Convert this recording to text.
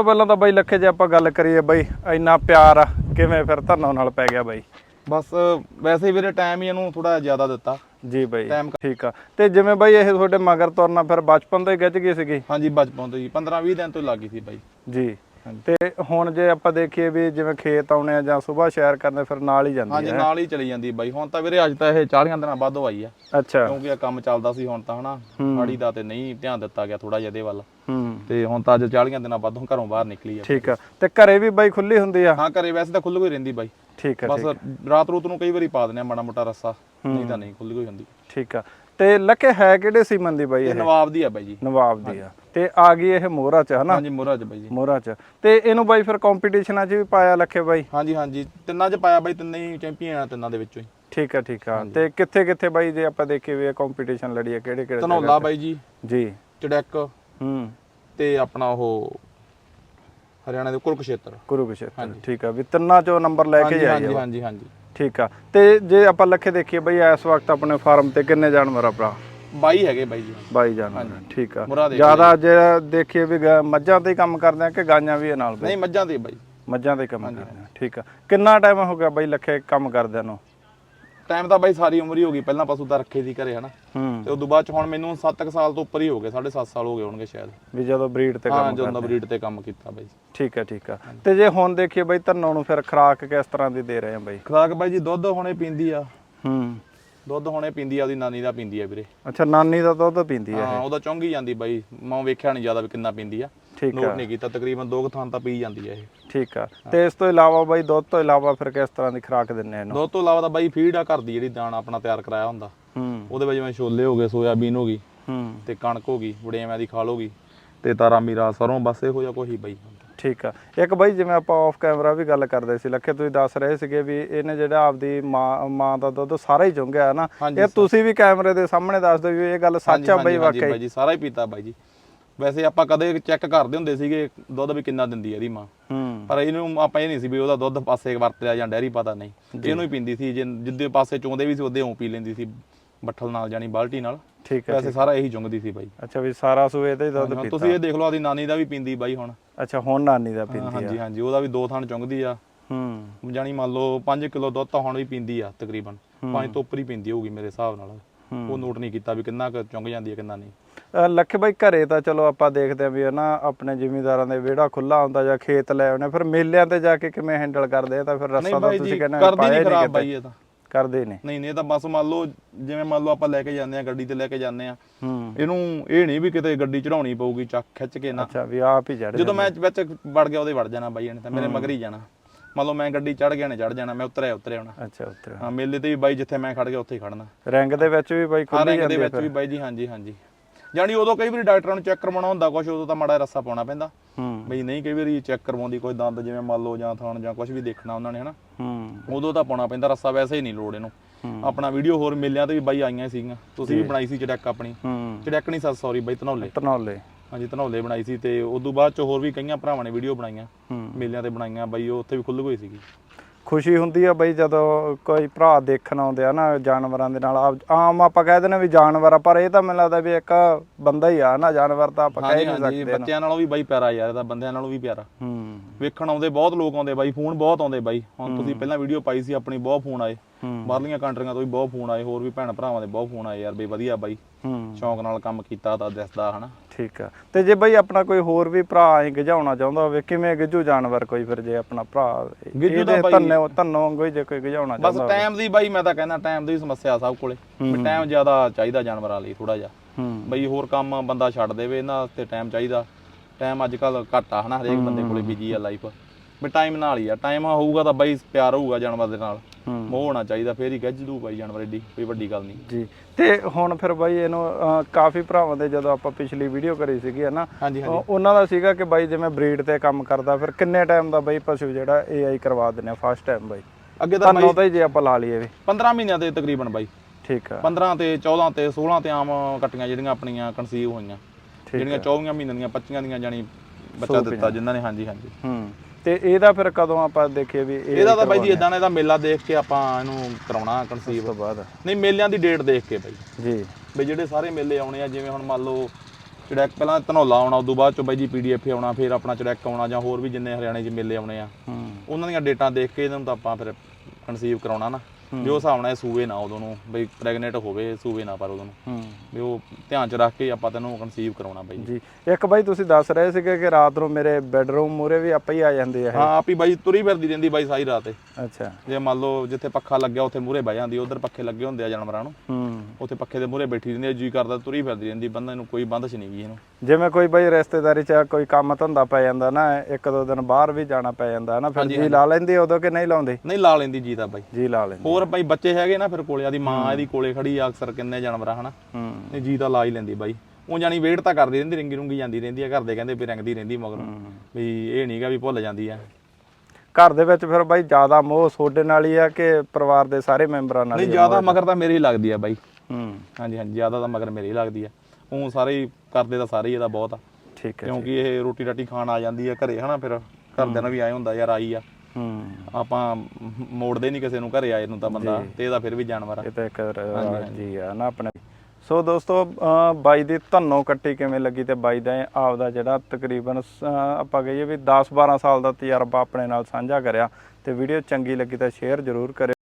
ਤੋਂ ਪਹਿਲਾਂ ਤਾਂ ਬਾਈ ਲੱਖੇ ਜੇ ਆਪਾਂ ਗੱਲ ਕਰੀਏ ਬਾਈ ਇੰਨਾ ਪਿਆਰ ਆ, ਕਿਵੇਂ ਫਿਰ ਧੰਨੋਂ ਨਾਲ ਪੈ ਗਿਆ ਬਾਈ? ਬਸ ਵੈਸੇ ਹੀ ਵੀਰੇ ਟਾਈਮ ਹੀ ਇਹਨੂੰ ਥੋੜਾ ਜ਼ਿਆਦਾ ਦਿੱਤਾ। ਜੀ ਬਾਈ ਠੀਕ ਆ। ਤੇ ਜਿਵੇਂ ਬਾਈ ਇਹ ਤੁਹਾਡੇ ਮਗਰ ਤੁਰਨਾ ਫਿਰ ਬਚਪਨ ਤੋਂ ਹੀ ਗਿੱਜ ਗਈ ਸੀਗੀ? ਹਾਂਜੀ ਬਚਪਨ ਤੋਂ ਜੀ 15 20 ਦਿਨ ਤੋਂ ਹੀ ਲੱਗੀ ਸੀ ਬਾਈ। ਜੀ। ਤੇ ਹੁਣ ਜੇ ਆਪਾਂ ਦੇਖੀਏ ਵੀ ਜਿਵੇਂ ਖੇਤ ਆਉਣੇ ਆ ਜਾਂ ਸਵੇਰ ਸ਼ਹਿਰ ਕਰਨੇ ਫਿਰ ਨਾਲ ਹੀ ਜਾਂਦੀ ਹਾਂਜੀ ਹੈ। ਨਾਲ ਹੀ ਚਲੀ ਜਾਂਦੀ ਬਾਈ। ਹੁਣ ਤਾਂ ਵੀਰੇ ਅੱਜ ਤਾਂ ਇਹ 40 ਦਿਨਾਂ ਬਾਅਦੋਂ ਆਈ ਆ। ਅੱਛਾ। ਕਿਉਂਕਿ ਇਹ ਕੰਮ ਚੱਲਦਾ ਸੀ ਹੁਣ ਤਾਂ ਹਨਾ। ਫਾੜੀ ਦਾ ਤੇ ਨਹੀਂ ਧਿਆਨ ਦਿੱਤਾ ਗਿਆ ਥੋੜਾ ਜਿਹਾ ਇਹਦੇ ਵੱਲ। ਹੂੰ। ਤੇ ਹੁਣ ਤਾਂ ਅੱਜ 40 ਦਿਨਾਂ ਬਾਅਦੋਂ ਘਰੋਂ ਬਾਹਰ ਨਿਕਲੀ ਆ। ਠੀਕ ਆ। ਤੇ ਘਰੇ ਵੀ ਬਾਈ ਖੁੱਲੀ ਹੁੰਦੀ ਆ? ਹਾਂ ਘਰੇ ਵੈਸੇ ਤਾਂ ਖੁੱਲ ਕੋਈ ਰਹਿੰਦੀ ਬਾਈ। ਠੀਕ ਆ ਬਸ ਰਾਤ ਰੂਤ ਨੂੰ ਕਈ ਵਾਰੀ ਪਾ ਦਿੰਦੇ ਆ ਮਾੜਾ ਮੋਟਾ ਰੱਸਾ। ਨਹੀਂ ਤਾਂ ਨਹੀਂ ਖੁੱਲ ਕੋਈ ਹੁੰਦੀ। ਠੀਕ ਆ। ਤੇ ਲੱਕੇ ਹੈ ਕਿਹੜੇ ਸੀਮਨ ਦੀ ਬਾਈ ਇਹ? ਨਵਾਬ ਦੀ ਆ ਬਾਈ ਜੀ। ਨਵਾਬ ਦੀ ਆ। ਤੇ ਆ ਗਈ ਇਹ ਮੋਹਰਾ ਚ ਹਨਾ? ਹਾਂਜੀ ਮੋਹਰਾ ਚ ਬਾਈ ਜੀ। ਮੋਹਰਾ ਚ। ਤੇ ਇਹਨੂੰ ਬਾਈ ਫਿਰ ਕੰਪੀਟੀਸ਼ਨਾਂ 'ਚ ਵੀ ਪਾਇਆ ਲੱਖੇ ਬਾਈ? ਹਾਂਜੀ ਹਾਂਜੀ। ਤਿੰਨਾਂ ਚ ਪਾਇਆ ਬਾਈ ਤਿੰਨੇ ਹੀ ਚੈਂਪੀਅਨ ਆ ਤਿੰਨਾਂ ਦੇ ਵਿੱਚੋਂ ਹੀ। ਠੀਕ ਆ ਠੀਕ ਆ। ਤੇ ਕਿੱਥੇ ਕਿੱਥੇ ਬਾਈ ਜੇ ਆਪਾਂ ਦੇਖੀਏ ਵੀ ਇਹ ਕੰਪੀਟੀਸ਼ਨ ਲੜੀ ਆ ਕਿਹੜੇ ਕਿਹੜੇ ਧਨੌਲਾ ਬਾਈ ਜੀ। ਜੀ। ਚੜੈਕ। ਹੂੰ। ਤੇ ਆਪਣਾ ਉਹ ਹਰਿਆਣਾ ਦੇ ਕੁਰਕਸ਼ੇਤਰ। ਕੁਰੂਕਸ਼ੇਤਰ। ਠੀਕ ਆ ਵੀ ਤਿੰਨਾਂ ਚੋਂ ਨੰਬਰ ਲੈ ਕੇ ਆਈ ਹਾਂਜੀ ਹਾਂਜੀ ਠੀਕ ਆ। ਤੇ ਜੇ ਆਪਾਂ ਲੱਖੇ ਦੇਖੀਏ ਬਈ ਇਸ ਵਕਤ ਆਪਣੇ ਫਾਰਮ ਤੇ ਕਿੰਨੇ ਜਾਨਵਰ ਆ ਭਰਾ? ਬਾਈ ਹੈਗੇ ਬਾਈ ਜੀ। 22 ਜਾਨਵਰ ਠੀਕ ਆ। ਮੁਰਾ ਜ਼ਿਆਦਾ ਜੇ ਦੇਖੀਏ ਵੀ ਗ- ਮੱਝਾਂ ਤੇ ਹੀ ਕੰਮ ਕਰਦੇ ਆ ਕਿ ਗਾਈਆਂ ਵੀ ਨਾਲ ਬਈ ਨਹੀਂ ਮੱਝਾਂ ਦੇ ਬਾਈ। ਮੱਝਾਂ ਤੇ ਹੀ ਕੰਮ ਕਰਦੇ ਆ ਠੀਕ ਆ। ਕਿੰਨਾ ਟਾਈਮ ਹੋ ਗਿਆ ਬਈ ਲੱਖੇ ਕੰਮ ਕਰਦਿਆਂ ਨੂੰ? ਟਾਈਮ ਤਾਂ ਬਾਈ ਸਾਰੀ ਉਮਰ ਹੀ ਹੋ ਗਈ ਪਹਿਲਾਂ ਪਸ਼ੂ ਤਾਂ ਰੱਖੇ ਸੀ ਘਰੇ ਹਨਾ। ਹੂੰ। ਤੇ ਉਦੋਂ ਬਾਅਦ ਚ ਹੁਣ ਮੈਨੂੰ 7 ਸਾਲ ਤੋਂ ਉੱਪਰ ਹੀ ਹੋ ਗਏ 7.5 ਸਾਲ ਹੋ ਗਏ ਹੋਣਗੇ ਸ਼ਾਇਦ। ਵੀ ਜਦੋਂ ਬਰੀਡ ਤੇ ਹਾਂ ਕੰਮ ਜਦੋਂ ਦਾ ਬਰੀਡ ਤੇ ਕੰਮ ਕੀਤਾ ਬਾਈ। ਠੀਕ ਆ ਠੀਕ ਆ। ਤੇ ਜੇ ਹੁਣ ਦੇਖੀਏ ਬਈ ਧੰਨੋਂ ਨੂੰ ਫਿਰ ਖਰਾਕ ਕਿਸ ਤਰ੍ਹਾਂ ਦੀ ਦੇ ਰਹੇ ਆ ਬਈ? ਖਰਾਕ ਬਾਈ ਜੀ ਦੁੱਧ ਹੁਣੇ ਪੀਂਦੀ ਆ। ਹੂੰ। ਦੁੱਧ ਹੁਣੇ ਪੀਂਦੀ ਆ ਉਹਦੀ ਨਾਨੀ ਦਾ ਪੀਂਦੀ ਆ ਵੀਰੇ। ਅੱਛਾ ਨਾਨੀ ਦਾ ਦੁੱਧ ਪੀਂਦੀ ਆ ਹਾਂ ਉਹਦਾ ਚੌਂਗੀ ਜਾਂਦੀ ਬਾਈ। ਮੈਂ ਵੇਖਿਆ ਨਹੀਂ ਜ਼ਿਆਦਾ ਵੀ ਕਿੰਨਾ ਪੀਂਦੀ ਆ। ਠੀਕ ਨੋਟ ਆ। ਨਹੀਂ ਕੀਤਾ ਤਕਰੀਬਨ ਦੋ ਥਾਂ ਤਾਂ ਪੀ ਜਾਂਦੀ ਆ ਇਹ। ਠੀਕ ਆ। ਤੇ ਇਸ ਤੋਂ ਇਲਾਵਾ ਬਈ ਦੁੱਧ ਤੋਂ ਇਲਾਵਾ ਫਿਰ ਕਿਸ ਤਰ੍ਹਾਂ ਦੀ ਖਰਾਕ ਦਿੰਨੇ ਆ ਇਹਨੂੰ? ਦੁੱਧ ਤੋਂ ਇਲਾਵਾ ਤਾਂ ਬਾਈ ਫੀਡ ਆ ਘਰ ਦੀ ਜਿਹੜੀ ਦਾਣਾ ਆਪਣਾ ਤਿਆਰ ਕਰਾਇਆ ਹੁੰਦਾ। ਹੂੰ। ਉਹਦੇ ਵਿੱਚ ਜਿਵੇਂ ਛੋਲੇ ਹੋ ਗਏ ਸੋਇਆਬੀਨ ਹੋ ਗਈ ਹੂੰ। ਤੇ ਕਣਕ ਹੋ ਗਈ ਵੜੇਵਿਆਂ ਦੀ ਖਾਲ ਹੋ ਗਈ ਤੇ ਤਾਰਾ ਮੀਰਾ ਸਰੋਂ ਬਸ ਇਹੋ ਜਿਹਾ ਕੋਈ ਬਾਈ। ਠੀਕ ਆ। ਇੱਕ ਬਾਈ ਜਿਵੇਂ ਆਪਾਂ ਆਫ ਕੈਮਰਾ ਵੀ ਗੱਲ ਕਰਦੇ ਸੀ ਲੱਖੇ ਤੁਸੀਂ ਦੱਸ ਰਹੇ ਸੀਗੇ ਵੀ ਇਹਨੇ ਜਿਹੜਾ ਆਪਦੀ ਮਾਂ ਮਾਂ ਦਾ ਦੁੱਧ ਸਾਰਾ ਹੀ ਚੁੰਗਿਆ ਹੈ ਨਾ ਇਹ ਤੁਸੀਂ ਵੀ ਕੈਮਰੇ ਦੇ ਸਾਹਮਣੇ ਦੱਸ ਦਿਓ ਵੀ ਇਹ ਗੱਲ ਸੱਚ ਆ ਬਈ ਵਾਕਈ। ਬਾਈ ਜੀ ਸਾਰਾ ਹੀ ਪੀਤਾ ਬਾਈ ਜੀ। ਵੈਸੇ ਆਪਾਂ ਕਦੇ ਚੈੱਕ ਕਰਦੇ ਹੁੰਦੇ ਸੀਗੇ ਦੁੱਧ ਵੀ ਕਿੰਨਾ ਦਿੰਦੀ ਹੈ ਇਹਦੀ ਮਾਂ। ਪਰ ਇਹਨੂੰ ਆਪਾਂ ਇਹ ਨਹੀਂ ਸੀ ਵੀ ਉਹਦਾ ਦੁੱਧ ਪਾਸੇ ਵਰਤਿਆ ਜਾਂ ਡੈਰੀ ਪਤਾ ਨਹੀਂ। ਇਹਨੂੰ ਹੀ ਪੀਂਦੀ ਸੀ ਜਿੱਦੇ ਪਾਸੇ ਚੋਂਦੇ ਵੀ ਸੀ ਉਹਦੇ ਉਹ ਪੀ ਲੈਂਦੀ ਸੀ ਬੱਠਲ ਨਾਲ ਜਾਨੀ ਬਾਲਟੀ ਨਾਲ। ਠੀਕ ਹੈ ਵੈਸੇ ਸਾਰਾ ਇਹੀ ਜੁੰਗਦੀ ਸੀ ਬਾਈ। ਅੱਛਾ ਵੀ ਸਾਰਾ ਸੂਏ ਤੇ ਦੁੱਧ ਪੀਤਾ। ਤੁਸੀਂ ਇਹ ਦੇਖ ਲਓ ਆਦੀ ਨਾਨੀ ਦਾ ਵੀ ਪੀਂਦੀ ਬਾਈ ਹੁਣ। ਅੱਛਾ ਹੁਣ ਨਾਨੀ ਦਾ ਪੀਂਦੀ ਆ। ਹਾਂਜੀ ਹਾਂਜੀ ਉਹਦਾ ਵੀ ਦੋ ਥਾਂ ਚੁੰਗਦੀ ਆ। ਹੂੰ। ਜਾਨੀ ਮੰਨ ਲਓ 5 ਕਿਲੋ ਦੁੱਧ ਤਾਂ ਹੁਣ ਵੀ ਪੀਂਦੀ ਆ ਤਕਰੀਬਨ। 5 ਤੋਂ ਉੱਪਰ ਹੀ ਪੀਂਦੀ ਹੋਊਗੀ ਮੇਰੇ ਹਿਸਾਬ ਨਾਲ। ਉਹ ਨੋਟ ਨਹੀਂ ਕੀਤਾ ਵੀ ਕਿੰਨਾ ਕੁ ਚੁੰਗ ਜਾਂਦੀ ਹੈ ਕਿੰਨਾ ਨਹੀਂ। ਲੱਖੇ ਬਾਈ ਘਰੇ ਤਾਂ ਚਲੋ ਆਪਾਂ ਦੇਖਦੇ ਆ ਵੀ ਹੈ ਨਾ ਆਪਣੇ ਜ਼ਿਮੀਂਦਾਰਾਂ ਦੇ ਵਿਹੜਾ ਖੁੱਲਾ ਹੁੰਦਾ ਜਾਂ ਖੇਤ ਲੈ ਆਉਣੇ ਫਿਰ ਮੇਲਿਆਂ ਤੇ ਜਾ ਕੇ ਕਿਵੇਂ ਹੈਂਡਲ ਕਰਦੇ ਆ ਤਾਂ ਫਿਰ ਰਸਤਾ ਤਾਂ ਤੁਸੀਂ ਕਹਿੰਦੇ ਪਾਇਆ ਨਹੀਂ ਖਰਾਬ। ਬਾਈ ਇਹ ਤਾਂ। ਕਰਦੇ ਨੇ। ਨਹੀਂ ਨਹੀਂ ਇਹ ਤਾਂ ਬਸ ਮੰਨ ਲਓ ਜਿਵੇਂ ਮੰਨ ਲਓ ਆਪਾਂ ਲੈ ਕੇ ਜਾਂਦੇ ਆ ਗੱਡੀ ਤੇ ਲੈ ਕੇ ਜਾਂਦੇ ਆ ਹੂੰ। ਇਹਨੂੰ ਇਹ ਨਹੀਂ ਵੀ ਕਿਤੇ ਗੱਡੀ ਚੜਾਉਣੀ ਪਊਗੀ ਚੱਕ ਖਿੱਚ ਕੇ ਨਾ। ਅੱਛਾ ਵੀ ਆਪ ਹੀ ਚੜ ਜਦੋਂ ਮੈਂ ਵਿੱਚ ਵੜ ਗਿਆ ਉਹਦੇ ਵੜ ਜਾਣਾ ਬਾਈ ਇਹਨੇ ਤਾਂ ਮੇਰੇ ਮਗਰ ਹੀ ਜਾਣਾ। ਮੰਨ ਲਓ ਮੈਂ ਗੱਡੀ ਚੜ ਗਿਆ ਨੇ ਚੜ ਜਾਣਾ ਮੈਂ ਉਤਰਿਆ ਉਤਰਿਆ ਹੋਣਾ। ਅੱਛਾ ਉੱਤਰ ਹਾਂ ਮੇਲੇ ਤੇ ਵੀ ਬਾਈ ਜਿੱਥੇ ਮੈਂ ਖੜ ਗਿਆ ਉੱਥੇ ਹੀ ਖੜਨਾ ਰੈਂਕ ਦੇ ਵਿੱਚ ਵੀ ਬਾਈ ਹਾਂ ਖੁੱਲੀ ਰੈਂਕ ਦੇ ਜਾਂਦੀ ਆ ਵਿੱਚ ਵੀ ਬਾਈ ਜੀ ਹਾਂਜੀ ਹਾਂਜੀ। ਜਾਣੀ ਉਦੋਂ ਕਈ ਵਾਰੀ ਡਾਕਟਰਾਂ ਨੂੰ ਚੈੱਕ ਕਰਵਾਉਣਾ ਹੁੰਦਾ ਕੁਝ ਉਦੋਂ ਤਾਂ ਮਾੜਾ ਰੱਸਾ ਪਾਉਣਾ ਪੈਂਦਾ। ਹੂੰ। ਬਈ ਨਹੀਂ ਕਈ ਵਾਰੀ ਚੈੱਕ ਕਰਵਾਉਂਦੀ ਕੋਈ ਦੰਦ ਜਿਵੇਂ ਮੰਨ ਲਓ ਜਾਂ ਥਣ ਜਾਂ ਕੁਝ ਵੀ ਦੇਖਣਾ ਉਹਨਾਂ ਨੇ ਹਨਾ? ਹੂੰ। ਉਦੋਂ ਤਾਂ ਪਾਉਣਾ ਪੈਂਦਾ ਰੱਸਾ ਵੈਸੇ ਹੀ ਨਹੀਂ ਲੋੜ ਇਹਨੂੰ। ਆਪਣਾ ਵੀਡੀਓ ਹੋਰ ਮੇਲਿਆਂ ਤੇ ਵੀ ਬਾਈ ਆਈਆਂ ਸੀਗੀਆਂ ਤੁਸੀਂ ਵੀ ਬਣਾਈ ਸੀ ਚੜੈਕ ਆਪਣੀ। ਚੜੈਕ ਨਹੀਂ ਸੱਸ ਸੌਰੀ ਬਾਈ ਧਨੌਲੇ। ਤਨੌਲੇ ਹਾਂਜੀ ਧਨੌਲੇ ਬਣਾਈ ਸੀ ਤੇ ਉਦੋਂ ਬਾਅਦ ਚ ਹੋਰ ਵੀ ਕਈਆਂ ਭਰਾਵਾਂ ਨੇ ਵੀਡੀਓ ਬਣਾਈਆਂ ਮੇਲਿਆਂ ਤੇ ਬਣਾਈਆਂ ਬਾਈ ਉਹ ਉੱਥੇ ਵੀ ਖੁੱਲ ਗਈ ਸੀਗੀ। ਖੁਸ਼ੀ ਹੁੰਦੀ ਆ ਬਈ ਜਦੋਂ ਕੋਈ ਭਰਾ ਦੇਖਣ ਆਉਂਦੇ ਆ ਨਾ ਜਾਨਵਰਾਂ ਦੇ ਨਾਲ ਆਪ- ਆਮ ਆਪਾਂ ਕਹਿ ਦਿੰਦੇ ਵੀ ਜਾਨਵਰ ਆ ਪਰ ਇਹ ਤਾਂ ਮੈਨੂੰ ਲੱਗਦਾ ਵੀ ਇੱਕ ਬੰਦਾ ਹੀ ਆ ਨਾ ਜਾਨਵਰ ਤਾਂ ਆਪਾਂ ਕਹਿ ਹਾਂਜੀ ਨਹੀਂ ਹਾਂਜੀ ਸਕਦੇ। ਬੱਚਿਆਂ ਨਾਲੋਂ ਵੀ ਬਾਈ ਪਿਆਰਾ ਯਾਰ ਇਹਦਾ ਬੰਦਿਆਂ ਨਾਲੋਂ ਵੀ ਪਿਆਰਾ। ਹੂੰ। ਵੇਖਣ ਆਉਂਦੇ ਬਹੁਤ ਲੋਕ ਆਉਂਦੇ ਬਾਈ ਫੋਨ ਬਹੁਤ ਆਉਂਦੇ ਬਾਈ। ਹੁਣ ਤੁਸੀਂ ਪਹਿਲਾਂ ਵੀਡੀਓ ਪਾਈ ਸੀ ਆਪਣੀ ਬਹੁਤ ਫੋਨ ਆਏ। ਬਾਹਰਲੀਆਂ ਕੰਟਰੀਆਂ ਤੋਂ ਵੀ ਬਹੁਤ ਫੋਨ ਆਏ ਹੋਰ ਵੀ ਭੈਣ ਭਰਾਵਾਂ ਦੇ ਬਹੁਤ ਫੋਨ ਆਏ ਯਾਰ ਬਈ ਵਧੀਆ ਬਾਈ। ਸ਼ੌਂਕ ਨਾਲ ਕੰਮ ਕੀਤਾ ਤਾਂ ਦਿਸਦਾ ਹਨਾ। ਠੀਕ ਆ। ਤੇ ਜੇ ਬਈ ਆਪਣਾ ਕੋਈ ਹੋਰ ਵੀ ਭਰਾ ਐ ਗਜਾਉਣਾ ਚਾਹੁੰਦਾ ਹੋਵੇ ਕਿਵੇਂ ਗਿੱਜੂ ਜਾਨਵਰ ਕੋਈ ਫਿਰ ਜੇ ਆਪਣਾ ਭਰਾ ਗਿੱਝੂ ਤਾਂ ਬਾਈ- ਧੰਨੇ ਧੰਨੋਂ ਹੀ ਜੇ ਕੋਈ ਗਜਾਉਣਾ ਬਸ ਚਾਹੁੰਦਾ ਹੋਵੇ। ਟਾਈਮ ਦੀ ਬਾਈ ਮੈਂ ਤਾਂ ਕਹਿੰਦਾ ਟਾਈਮ ਦੀ ਸਮੱਸਿਆ ਸਭ ਕੋਲੇ। ਵੀ ਟਾਈਮ ਜ਼ਿਆਦਾ ਚਾਹੀਦਾ ਜਾਨਵਰਾਂ ਲਈ ਥੋੜਾ ਜਿਹਾ। ਬਈ ਹੋਰ ਕੰਮ ਬੰਦਾ ਛੱਡ ਦੇਵੇ ਇਹਨਾਂ ਤੇ ਟਾਈਮ ਚਾਹੀਦਾ। ਟਾਈਮ ਅੱਜ ਕੱਲ ਘੱਟ ਆ ਹਨਾ ਹਰੇਕ ਬੰਦੇ ਕੋਲੇ ਬਿਜ਼ੀ ਆ ਲਾਈਫ ਵੀ ਟਾਈਮ ਨਾਲ ਹੀ ਆ। ਟਾਈਮ ਹੋਊਗਾ ਤਾਂ ਬਾਈ ਪਿਆਰ ਹੋਊਗਾ ਜਾਨਵਰ ਦੇ ਨਾਲ। ਮੋਹ ਹੋਣਾ ਚਾਹੀਦਾ ਫੇਰ ਹੀ ਗੱਜ ਦੂ ਬਾਈ ਜਾਨਵਰ ਏਡੀ ਕੋਈ ਵੱਡੀ ਗੱਲ ਨਹੀਂ। ਜੀ ਤੇ ਹੁਣ ਫਿਰ ਬਾਈ ਇਹਨੂੰ ਅਹ, ਕਾਫੀ ਭਰਾਵਾਂ ਦੇ ਜਦੋਂ ਆਪਾਂ ਪਿਛਲੀ ਵੀਡੀਓ ਕਰੀ ਸੀਗੀ ਹੈ ਨਾ ਹਾਂਜੀ ਹਾਂਜੀ। ਉਹ- ਉਹਨਾਂ ਦਾ ਸੀਗਾ ਕਿ ਬਾਈ ਜਿਵੇਂ ਬਰੀਡ ਤੇ ਕੰਮ ਕਰਦਾ ਫਿਰ ਕਿੰਨੇ ਟਾਈਮ ਦਾ ਬਾਈ ਪਸ਼ੂ ਜਿਹੜਾ ਏਆਈ ਕਰਵਾ ਦਿੰਦੇ ਆ ਫਸਟ ਟਾਈਮ ਬਾਈ? ਅੱਗੇ ਤਾਂ ਬਾਈ ਤੁਹਾਨੂੰ ਤਾਂ ਹੀ ਜੇ ਆਪਾਂ ਲਾ ਲਈਏ ਵੀ। 15 ਮਹੀਨਿਆਂ ਦੇ ਤਕਰੀਬਨ ਬਾਈ। ਠੀਕ ਆ। 15 ਤੇ 14 ਤੇ 16 ਤੇ ਆਮ ਕੱਟੀਆਂ ਜਿਹੜੀਆਂ ਆਪਣੀਆਂ ਕਨਸੀਵ ਹੋਈਆਂ। ਠੀਕ ਜਿਹੜੀਆਂ 24 ਮਹੀਨਿਆਂ ਦੀਆਂ 25 ਦੀਆਂ ਜਾਨੀ ਬੱਚਾ ਦਿੱਤਾ ਜਿਨ੍ਹਾਂ ਨੇ ਹਾਂਜੀ ਹਾਂਜੀ। ਹੂੰ। ਤੇ ਇਹਦਾ ਫਿਰ ਕਦੋਂ ਆਪਾਂ ਦੇਖੀਏ ਵੀ ਇਹ ਇਹਦਾ ਤਾਂ ਬਾਈ ਜੀ ਇਦਾਂ ਇਹਦਾ ਮੇਲਾ ਦੇਖ ਕੇ ਆਪਾਂ ਇਹਨੂੰ ਕਰਾਉਣਾ ਕਨਸੀਵ ਤੋਂ ਬਾਅਦ। ਨਹੀਂ ਮੇਲਿਆਂ ਦੀ ਡੇਟ ਦੇਖ ਕੇ ਬਾਈ। ਜੀ। ਵੀ ਜਿਹੜੇ ਸਾਰੇ ਮੇਲੇ ਆਉਣੇ ਆ ਜਿਵੇਂ ਹੁਣ ਮੰਨ ਲਓ ਚੜੈਕ ਪਹਿਲਾਂ ਧਨੌਲਾ ਆਉਣਾ ਉਦੋਂ ਬਾਅਦ ਚ ਬਾਈ ਜੀ ਪੀਡੀਐਫ ਆਉਣਾ ਫਿਰ ਆਪਣਾ ਚੜੈਕ ਆਉਣਾ ਜਾਂ ਹੋਰ ਵੀ ਜਿੰਨੇ ਹਰਿਆਣੇ 'ਚ ਮੇਲੇ ਆਉਣੇ ਆ। ਹੂੰ। ਉਹਨਾਂ ਦੀਆਂ ਡੇਟਾਂ ਦੇਖ ਕੇ ਇਹਨਾਂ ਨੂੰ ਤਾਂ ਆਪਾਂ ਫਿਰ ਕਨਸੀਵ ਕਰਾਉਣਾ ਨਾ। ਵੀ ਉਹ ਹਿਸਾਬ ਨਾਲ ਇਹ ਸੂਏ ਨਾ ਉਦੋਂ ਨੂੰ ਬਈ ਪ੍ਰੈਗਨੈਂਟ ਹੋਵੇ ਸੂਏ ਨਾ ਪਰ ਉਦੋਂ ਨੂੰ। ਹੂੰ। ਵੀ ਉਹ ਧਿਆਨ ਚ ਰੱਖ ਕੇ ਆਪਾਂ ਤੈਨੂੰ ਕਨਸੀਵ ਕਰਾਉਣਾ ਬਾਈ। ਜੀ। ਇੱਕ ਬਾਈ ਤੁਸੀਂ ਦੱਸ ਰਹੇ ਸੀਗੇ ਕਿ ਰਾਤ ਨੂੰ ਮੇਰੇ ਬੈੱਡਰੂਮ ਮੂਰੇ ਵੀ ਆਪੇ ਹੀ ਆ ਜਾਂਦੇ ਆ ਹਾਂ ਆਪ ਹੀ ਬਾਈ ਤੁਰੀ ਫਿਰਦੀ ਰਹਿੰਦੀ ਬਾਈ ਸਾਰੀ ਰਾਤ ਇਹ। ਅੱਛਾ। ਜੇ ਮੰਨ ਲਓ ਜਿੱਥੇ ਪੱਖਾ ਲੱਗਿਆ ਉੱਥੇ ਮੂਰੇ ਬਹਿ ਜਾਂਦੀ ਉਧਰ ਪੱਖੇ ਲੱਗੇ ਹੁੰਦੇ ਆ ਜਾਨਵਰਾਂ ਨੂੰ। ਹੂੰ। ਉੱਥੇ ਪੱਖੇ ਦੇ ਮੂਰੇ ਬੈਠੀ ਰਹਿੰਦੀ ਆ, ਜੀ ਕਰਦਾ ਤੁਰੀ ਫਿਰਦੀ ਰਹਿੰਦੀ ਬੰਦੇ ਨੂੰ ਕੋਈ ਬੰਦਸ਼ ਨਹੀਂ ਗਈ ਇਹਨੂੰ। ਜਿਵੇਂ ਕੋਈ ਬਾਈ ਰਿਸ਼ਤੇਦਾਰੀ ਚ ਕੋਈ ਕੰਮ ਧੰਦਾ ਪੈ ਜਾਂਦਾ ਨਾ ਇੱਕ ਦੋ ਦਿਨ ਬਾਹਰ ਵੀ ਜਾਣਾ ਪੈ ਜਾਂਦਾ ਨਾ ਫਿਰ ਜੀ ਲਾ ਲੈਂਦੀ ਉਦੋਂ ਕਿ ਨਹੀਂ ਲਾਉਂਦੇ? ਨਹੀਂ ਲਾ ਲੈਂਦੀ ਜੀ ਤਾਂ ਬਾਈ। ਜੀ ਲਾ ਲੈਂਦੇ। ਹੋਰ ਬਾਈ ਬੱਚੇ ਹੈਗੇ ਨਾ ਫਿਰ ਕੋਲੇ ਆਦੀ ਮਾਂ ਇਹਦੀ ਕੋਲੇ ਖੜੀ ਆ ਅਕਸਰ ਕਿੰਨੇ ਜਾਨਵਰ ਆ ਹਨਾ? ਹੂੰ। ਇਹ ਜੀ ਤਾਂ ਲਾ ਹੀ ਲੈਂਦੀ ਬਾਈ। ਉਹ ਜਾਨੀ ਵੇਟ ਤਾਂ ਕਰਦੀ ਰਹਿੰਦੀ ਰਿੰਗੀ ਰੁੰਗੀ ਜਾਂਦੀ ਰਹਿੰਦੀ ਆ ਘਰ ਦੇ ਕਹਿੰਦੇ ਵੀ ਰੰਗਦੀ ਰਹਿੰਦੀ ਮਗਰ। ਵੀ ਇਹ ਨਹੀਂਗਾ ਵੀ ਭੁੱਲ ਜਾਂਦੀ ਆ। ਘਰ ਦੇ ਵਿੱਚ ਫਿਰ ਬਾਈ ਜ਼ਿਆਦਾ ਮੋਹ ਸੋਡੇ ਨਾਲ ਹੀ ਆ ਕਿ ਪਰਿਵਾਰ ਦੇ ਸਾਰੇ ਮੈਂਬਰਾਂ ਨਾਲ ਨਹੀਂ ਹੀ ਆ? ਜ਼ਿਆਦਾ ਮਗਰ ਤਾਂ ਮੇਰੀ ਲੱਗਦੀ ਆ ਬਾਈ। ਹੂੰ। ਹਾਂਜੀ ਹਾਂਜੀ ਜ਼ਿਆਦਾ ਤਾਂ ਮਗਰ ਮੇਰੀ ਲੱਗਦੀ ਆ। ਉਹ ਸਾਰੇ ਹੀ ਕਰਦੇ ਤਾਂ ਸਾਰੇ ਹੀ ਇਹਦਾ ਬਹੁਤ ਆ। ਠੀਕ ਹੈ ਕਿਉਂਕਿ ਇਹ ਰੋਟੀ ਰਾਟੀ ਖਾਣ ਆ ਜਾਂਦੀ ਆ ਘਰੇ ਹਨਾ ਫਿਰ। ਘਰਦਿਆਂ ਨੂੰ ਵੀ ਆਏ ਹੁੰਦਾ ਯਾਰ ਆਈ ਆ। ਹੂੰ। ਆਪਾਂ ਮੋੜਦੇ ਨਹੀਂ ਕਿਸੇ ਨੂੰ ਘਰੇ ਆਏ ਨੂੰ ਤਾਂ ਬੰਦਾ ਤੇ ਇਹਦਾ ਫਿਰ ਵੀ ਜਾਨਵਰ ਆ। ਇਹ ਤਾਂ ਇੱਕ ਜੀ ਆ ਨਾ ਆਪਣੇ। ਸੋ ਦੋਸਤੋ ਬਾਈ ਦੀ ਧੰਨੋ ਕੱਟੀ ਕਿਵੇਂ ਲੱਗੀ ਤੇ ਬਾਈ ਦਾ ਆਪਦਾ ਜਿਹੜਾ ਤਕਰੀਬਨ ਆਪਾਂ ਕਹੀਏ ਵੀ 10 12 ਸਾਲ ਦਾ ਤਜਰਬਾ ਆਪਣੇ ਨਾਲ ਸਾਂਝਾ ਕਰਿਆ ਤੇ ਵੀਡੀਓ ਚੰਗੀ ਲੱਗੀ ਤਾਂ ਸ਼ੇਅਰ ਜ਼ਰੂਰ ਕਰਿਓ।